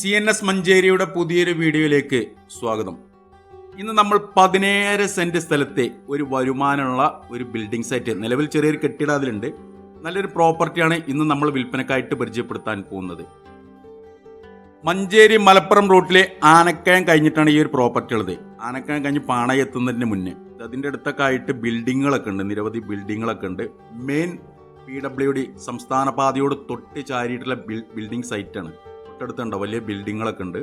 C N S മഞ്ചേരിയുടെ പുതിയൊരു വീഡിയോയിലേക്ക് സ്വാഗതം. ഇന്ന് നമ്മൾ പതിനേഴ് സെന്റ് സ്ഥലത്തെ ഒരു വരുമാനമുള്ള ഒരു ബിൽഡിംഗ് സൈറ്റ് നിലവിൽ ചെറിയൊരു കെട്ടിടം അതിലുണ്ട്. നല്ലൊരു പ്രോപ്പർട്ടിയാണ് ഇന്ന് നമ്മൾ വിൽപ്പനക്കായിട്ട് പരിചയപ്പെടുത്താൻ പോകുന്നത്. മഞ്ചേരി മലപ്പുറം റൂട്ടിലെ ആനക്കയം കഴിഞ്ഞിട്ടാണ് ഈ ഒരു പ്രോപ്പർട്ടി ഉള്ളത്. ആനക്കയം കഴിഞ്ഞ് പാണ എത്തുന്നതിന് മുന്നേ. അതിന്റെ അടുത്തൊക്കെ ആയിട്ട് ബിൽഡിങ്ങുകളൊക്കെ ഉണ്ട് നിരവധി ബിൽഡിങ്ങുകളൊക്കെ ഉണ്ട്. മെയിൻ പി ഡബ്ല്യു ഡി സംസ്ഥാന പാതയോട് തൊട്ട് ചാരിയിട്ടുള്ള ബിൽ- ബിൽഡിംഗ് സൈറ്റാണ് തൊട്ടടുത്തുണ്ടോ? വലിയ ബിൽഡിങ്ങുകളൊക്കെ ഉണ്ട്.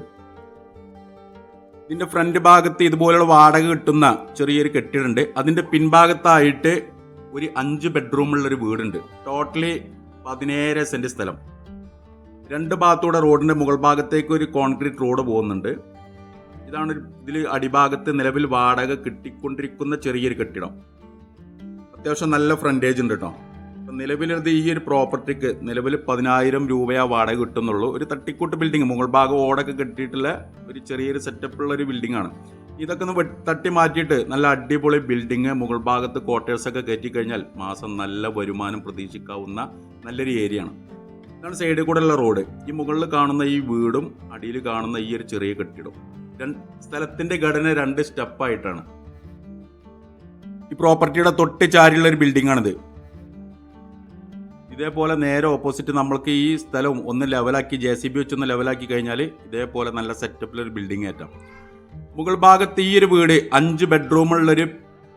ഇതിന്റെ ഫ്രണ്ട് ഭാഗത്ത് ഇതുപോലുള്ള വാടക കിട്ടുന്ന ചെറിയൊരു കെട്ടിടമുണ്ട്. അതിന്റെ പിൻഭാഗത്തായിട്ട് ഒരു അഞ്ച് ബെഡ്റൂമുള്ള ഒരു വീടുണ്ട്. ടോട്ടലി പതിനേഴ് സെന്റ് സ്ഥലം. രണ്ട് ഭാഗത്തൂടെ റോഡിന്റെ മുകൾ ഭാഗത്തേക്ക് ഒരു കോൺക്രീറ്റ് റോഡ് പോകുന്നുണ്ട്. ഇതാണ് ഇതിൽ അടിഭാഗത്ത് നിലവിൽ വാടക കിട്ടിക്കൊണ്ടിരിക്കുന്ന ചെറിയൊരു കെട്ടിടം. അത്യാവശ്യം നല്ല ഫ്രണ്ടേജ് ഉണ്ട് കേട്ടോ നിലവിലത് ഈ ഒരു പ്രോപ്പർട്ടിക്ക് നിലവിൽ പതിനായിരം രൂപയാ വാടക കിട്ടുന്നുള്ളൂ. ഒരു തട്ടിക്കൂട്ട് ബിൽഡിംഗ് മുകൾ ഭാഗം ഓടൊക്കെ കെട്ടിയിട്ടുള്ള ഒരു ചെറിയൊരു സെറ്റപ്പ് ഉള്ള ഒരു ബിൽഡിംഗ് ആണ്. ഇതൊക്കെ ഒന്ന് തട്ടി മാറ്റിയിട്ട് നല്ല അടിപൊളി ബിൽഡിംഗ് മുകൾ ഭാഗത്ത് ക്വാർട്ടേഴ്സ് ഒക്കെ കയറ്റി കഴിഞ്ഞാൽ മാസം നല്ല വരുമാനം പ്രതീക്ഷിക്കാവുന്ന നല്ലൊരു ഏരിയ ആണ്. ഇതാണ് സൈഡിൽ കൂടെ ഉള്ള റോഡ് ഈ മുകളിൽ കാണുന്ന ഈ വീടും അടിയിൽ കാണുന്ന ഈ ഒരു ചെറിയ കെട്ടിടവും. രണ്ട് സ്ഥലത്തിന്റെ ഘടന രണ്ട് സ്റ്റെപ്പായിട്ടാണ്. ഈ പ്രോപ്പർട്ടിയുടെ തൊട്ട് ചാരിയുള്ള ഒരു ബിൽഡിംഗ് ആണിത്. ഇതേപോലെ നേരെ ഓപ്പോസിറ്റ് നമ്മൾക്ക് ഈ സ്ഥലം ഒന്ന് ലെവലാക്കി ജെ സി ബി വെച്ചൊന്ന് ലെവലാക്കി കഴിഞ്ഞാൽ ഇതേപോലെ നല്ല സെറ്റപ്പിലൊരു ബിൽഡിംഗ് ഏറ്റാം മുകൾ ഭാഗത്ത് ഈ ഒരു വീട് അഞ്ച് ബെഡ്റൂമുള്ളൊരു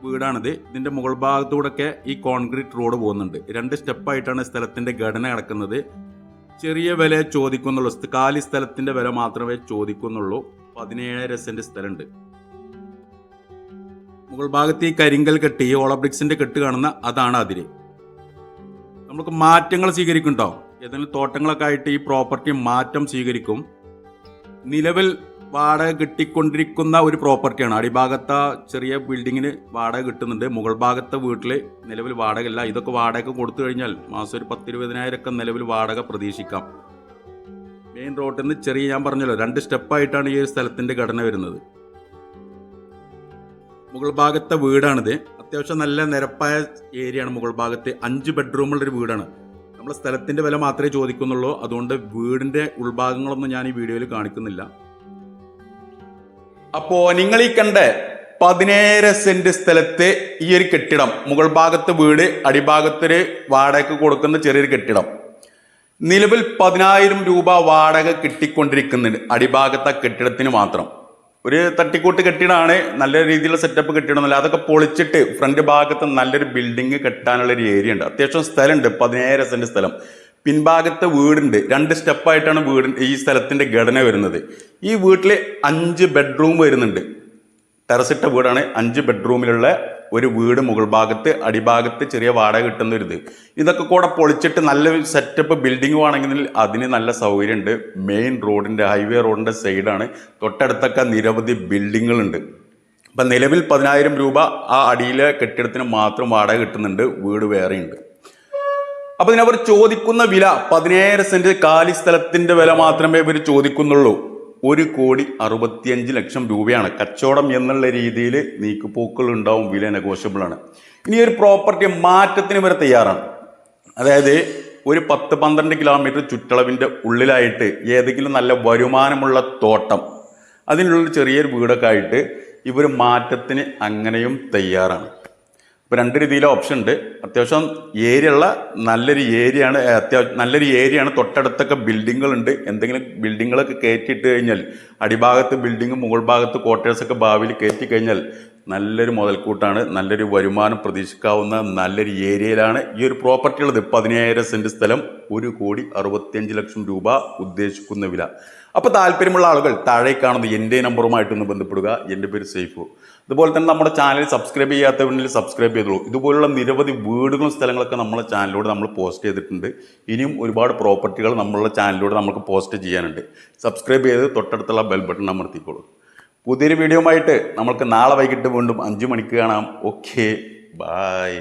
വീടാണിത്. ഇതിന്റെ മുകൾ ഭാഗത്തൂടെയൊക്കെ ഈ കോൺക്രീറ്റ് റോഡ് പോകുന്നുണ്ട്. രണ്ട് സ്റ്റെപ്പായിട്ടാണ് സ്ഥലത്തിന്റെ ഘടന കിടക്കുന്നത്. ചെറിയ വില ചോദിക്കുന്നുള്ളൂ. കാലി സ്ഥലത്തിന്റെ വില മാത്രമേ ചോദിക്കുന്നുള്ളൂ. പതിനേഴര സെന്റ് സ്ഥലമുണ്ട്. മുകൾ ഭാഗത്ത് ഈ കരിങ്കൽ കെട്ടി ഈ ഓളബ്രിക്സിന്റെ കെട്ട് കാണുന്ന അതാണ് അതിര്. നമുക്ക് മാറ്റങ്ങൾ സ്വീകരിക്കുന്നുണ്ടോ? ഏതെങ്കിലും തോട്ടങ്ങളൊക്കെ ആയിട്ട് ഈ പ്രോപ്പർട്ടി മാറ്റം സ്വീകരിക്കും. നിലവിൽ വാടക കിട്ടിക്കൊണ്ടിരിക്കുന്ന ഒരു പ്രോപ്പർട്ടിയാണ് അടിഭാഗത്തെ ചെറിയ ബിൽഡിങ്ങിന് വാടക കിട്ടുന്നുണ്ട്. മുകൾ ഭാഗത്തെ വീട്ടിൽ നിലവിൽ വാടകയില്ല. ഇതൊക്കെ വാടക കൊടുത്തു കഴിഞ്ഞാൽ മാസം ഒരു പത്തിരുപതിനായിരം ഒക്കെ നിലവിൽ വാടക പ്രതീക്ഷിക്കാം. മെയിൻ റോഡിൽ നിന്ന് ചെറിയ ഞാൻ പറഞ്ഞല്ലോ രണ്ട് സ്റ്റെപ്പായിട്ടാണ് ഈ ഒരു സ്ഥലത്തിന്റെ ഘടന വരുന്നത്. മുകൾ ഭാഗത്തെ വീടാണിത്. അത്യാവശ്യം നല്ല നിരപ്പായ ഏരിയയാണ് മുകൾ ഭാഗത്ത്. അഞ്ച് ബെഡ്റൂമുള്ള ഒരു വീടാണ്. നമ്മൾ സ്ഥലത്തിന്റെ വില മാത്രമേ ചോദിക്കുന്നുള്ളൂ. അതുകൊണ്ട് വീടിന്റെ ഉൾഭാഗങ്ങളൊന്നും ഞാൻ ഈ വീഡിയോയിൽ കാണിക്കുന്നില്ല. അപ്പോൾ നിങ്ങൾ ഈ കണ്ട പതിനേഴ് സെന്റ് സ്ഥലത്ത് ഈ ഒരു കെട്ടിടം മുകൾ ഭാഗത്ത് വീട് അടിഭാഗത്തൊരു വാടകയ്ക്ക് കൊടുക്കുന്ന ചെറിയൊരു കെട്ടിടം. നിലവിൽ പതിനായിരം രൂപ വാടക കിട്ടിക്കൊണ്ടിരിക്കുന്നുണ്ട്. അടിഭാഗത്തെ കെട്ടിടത്തിന് മാത്രം. ഒരു തട്ടിക്കൂട്ട് കെട്ടിടമാണ് നല്ല രീതിയിലുള്ള സെറ്റപ്പ് കെട്ടിടമൊന്നുമില്ല. അതൊക്കെ പൊളിച്ചിട്ട് ഫ്രണ്ട് ഭാഗത്ത് നല്ലൊരു ബിൽഡിംഗ് കെട്ടാനുള്ള ഒരു ഏരിയ ഉണ്ട്. അത്യാവശ്യം സ്ഥലമുണ്ട് പതിനേഴ് സെന്റ് സ്ഥലം. പിൻഭാഗത്തെ വീടുണ്ട്. രണ്ട് സ്റ്റെപ്പായിട്ടാണ് വീട് ഈ സ്ഥലത്തിന്റെ ഘടന വരുന്നത്. ഈ വീട്ടിൽ അഞ്ച് ബെഡ്റൂം വരുന്നുണ്ട്. ടെറസിട്ട വീടാണ് അഞ്ച് ബെഡ്റൂമിലുള്ള ഒരു വീട് മുകൾ ഭാഗത്ത് അടിഭാഗത്ത് ചെറിയ വാടക കിട്ടുന്ന ഒരു ഇത് ഇതൊക്കെ കൂടെ പൊളിച്ചിട്ട് നല്ല സെറ്റപ്പ് ബിൽഡിംഗ് ആണെങ്കിൽ അതിന് നല്ല സൗകര്യമുണ്ട്. മെയിൻ റോഡിന്റെ ഹൈവേ റോഡിന്റെ സൈഡാണ് തൊട്ടടുത്തൊക്കെ നിരവധി ബിൽഡിങ്ങുകളുണ്ട് അപ്പം നിലവിൽ പതിനായിരം രൂപ ആ അടിയിലെ കെട്ടിടത്തിന് മാത്രം വാടക കിട്ടുന്നുണ്ട്. വീട് വേറെയുണ്ട്. അപ്പം ഇതിനവർ ചോദിക്കുന്ന വില പതിനേഴ് സെന്റ് കാലി സ്ഥലത്തിന്റെ വില മാത്രമേ ഇവർ ചോദിക്കുന്നുള്ളൂ. ഒരു കോടി അറുപത്തിയഞ്ച് ലക്ഷം രൂപയാണ്. കച്ചവടം എന്നുള്ള രീതിയിൽ നീക്കുപോക്കൾ ഉണ്ടാവും വില നെഗോഷ്യബിൾ ആണ്. ഇനി ഒരു പ്രോപ്പർട്ടി മാറ്റത്തിന് വരെ തയ്യാറാണ്. അതായത് ഒരു പത്ത് പന്ത്രണ്ട് കിലോമീറ്റർ ചുറ്റളവിന്റെ ഉള്ളിലായിട്ട് ഏതെങ്കിലും നല്ല വരുമാനമുള്ള തോട്ടം അതിനുള്ള ചെറിയൊരു വീടൊക്കെ ആയിട്ട് ഇവർ മാറ്റത്തിന് അങ്ങനെയും തയ്യാറാണ്. ഇപ്പോൾ രണ്ട് രീതിയിലെ ഓപ്ഷൻ ഉണ്ട്. അത്യാവശ്യം ഏരിയ ഉള്ള നല്ലൊരു ഏരിയയാണ് അത്യാവശ്യം നല്ലൊരു ഏരിയയാണ് തൊട്ടടുത്തൊക്കെ ബിൽഡിങ്ങുകളുണ്ട് എന്തെങ്കിലും ബിൽഡിങ്ങുകളൊക്കെ കയറ്റിയിട്ട് കഴിഞ്ഞാൽ അടിഭാഗത്ത് ബിൽഡിങ്ങും മുകൾ ഭാഗത്ത് ക്വാർട്ടേഴ്സൊക്കെ ഭാവിയിൽ കയറ്റി കഴിഞ്ഞാൽ നല്ലൊരു മുതൽക്കൂട്ടാണ് നല്ലൊരു വരുമാനം പ്രതീക്ഷിക്കാവുന്ന നല്ലൊരു ഏരിയയിലാണ് ഈ ഒരു പ്രോപ്പർട്ടി ഉള്ളത് പതിനേഴര സെന്റ് സ്ഥലം ഒരു കോടി അറുപത്തിയഞ്ച് ലക്ഷം രൂപ ഉദ്ദേശിക്കുന്ന വില. അപ്പോൾ താല്പര്യമുള്ള ആളുകൾ താഴെ കാണുന്ന എന്റെ നമ്പറുമായിട്ടൊന്ന് ബന്ധപ്പെടുക. എന്റെ പേര് സേഫു അതുപോലെ തന്നെ നമ്മുടെ ചാനൽ സബ്സ്ക്രൈബ് ചെയ്യാത്തവരിൽ സബ്സ്ക്രൈബ് ചെയ്തോളൂ. ഇതുപോലുള്ള നിരവധി വീടുകളും സ്ഥലങ്ങളൊക്കെ നമ്മളെ ചാനലിലൂടെ നമ്മൾ പോസ്റ്റ് ചെയ്തിട്ടുണ്ട്. ഇനിയും ഒരുപാട് പ്രോപ്പർട്ടികൾ നമ്മളുടെ ചാനലിലൂടെ നമുക്ക് പോസ്റ്റ് ചെയ്യാനുണ്ട്. സബ്സ്ക്രൈബ് ചെയ്ത് തൊട്ടടുത്തുള്ള ബെൽ ബട്ടൺ അമർത്തിക്കോളൂ. പുതിയൊരു വീഡിയോ ആയിട്ട് നമുക്ക് നാളെ വൈകിട്ട് വീണ്ടും അഞ്ച് മണിക്ക് കാണാം. Okay bye